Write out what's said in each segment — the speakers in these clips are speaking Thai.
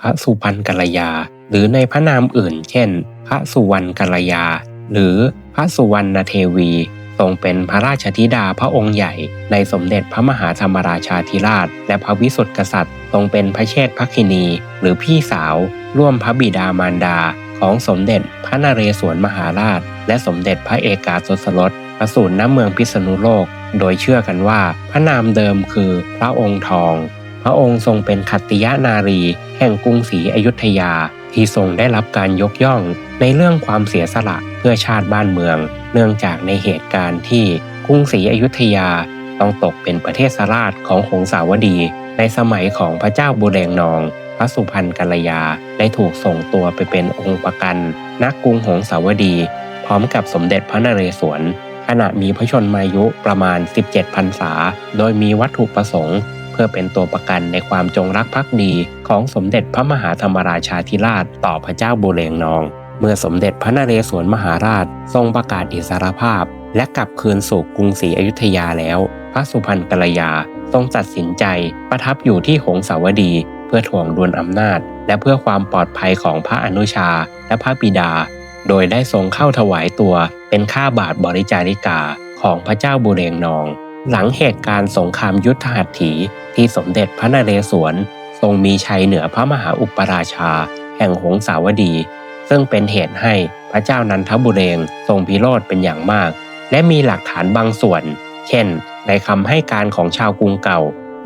พระสุพรรณกัลยา หรือในพระนามอื่น เช่น พระสุวรรณกัลยา หรือพระสุวรรณเทวีทรงเป็นพระราชธิดาพระองค์ใหญ่ ในสมเด็จพระมหาธรรมราชาธิราช และพระวิสุทธิกษัตริย์ ทรงเป็นพระเชษฐภคินี หรือพี่สาว ร่วมพระบิดามารดา ของสมเด็จพระนเรศวรมหาราช และสมเด็จพระเอกาทศรสประสูติณเมืองพิษณุโลก โดยเชื่อกันว่าพระนามเดิมคือพระองค์ทอง พระองค์ทรงเป็นขัตติยนารี แห่งกรุงศรีอยุธยา ที่ทรงได้รับการยกย่องในเรื่องความเสียสละเพื่อชาติบ้านเมือง เนื่องจากในเหตุการณ์ที่กรุงศรีอยุธยาต้องตกเป็นประเทศสราชของหงสาวดี ในสมัยของพระเจ้าบุเรงนอง พระสุพรรณกัลยาได้ถูกส่งตัวไปเป็นองค์ประกันณกกรุงหงสาวดี พร้อมกับสมเด็จพระนเรศวรขณะมีพระชนมายุประมาณ 17พรรษา โดยมีวัตถุประสงค์ พื่อเป็นตัวประกันในความจงรักภักดีของสมเด็จพระมหาธรรมราชาธิราชต่อพระเจ้าบุเรงนอง เมื่อสมเด็จพระนเรศวรมหาราช ทรงประกาศอิสรภาพ และกลับคืนสู่กรุงศรีอยุธยาแล้ว พระสุพรรณกัลยาทรงตัดสินใจประทับอยู่ที่หงสาวดี เพื่อถ่วงดุลอำนาจ และเพื่อความปลอดภัยของพระอนุชาและพระบิดา โดยได้ทรงเข้าถวายตัวเป็นข้าบาทบริจาริกาของพระเจ้าบุเรงนอง หลังเหตุการณ์สงครามยุทธหัตถีที่สมเด็จพระนเรศวรทรงมีชัยเหนือพระมหาอุปราชา แห่งหงสาวดี ซึ่งเป็นเหตุให้พระเจ้านันทบุเรงทรงพิโรธเป็นอย่างมาก และมีหลักฐานบางส่วน เช่น ในคำให้การของชาวกรุงเก่า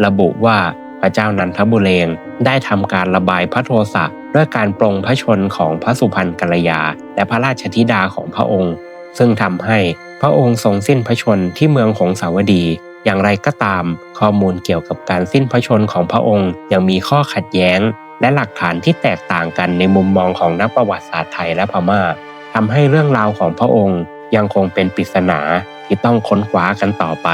ระบุว่าพระเจ้านันทบุเรงได้ทำการระบายพระโทสะด้วยการปรงพระชนของพระสุพรรณกัลยา และพระราชธิดาของพระองค์ ซึ่งทำให้พระองค์ทรงสิ้นพระชนที่เมืองหงสาวดี อย่างไรก็ตาม ข้อมูลเกี่ยวกับการสิ้นพระชนของพระองค์ยังมีข้อขัดแย้ง และหลักฐานที่แตกต่างกันในมุมมองของนักประวัติศาสตร์ไทยและพม่าทำให้เรื่องราวของพระองค์ยังคงเป็นปริศนาที่ต้องค้นคว้ากันต่อไป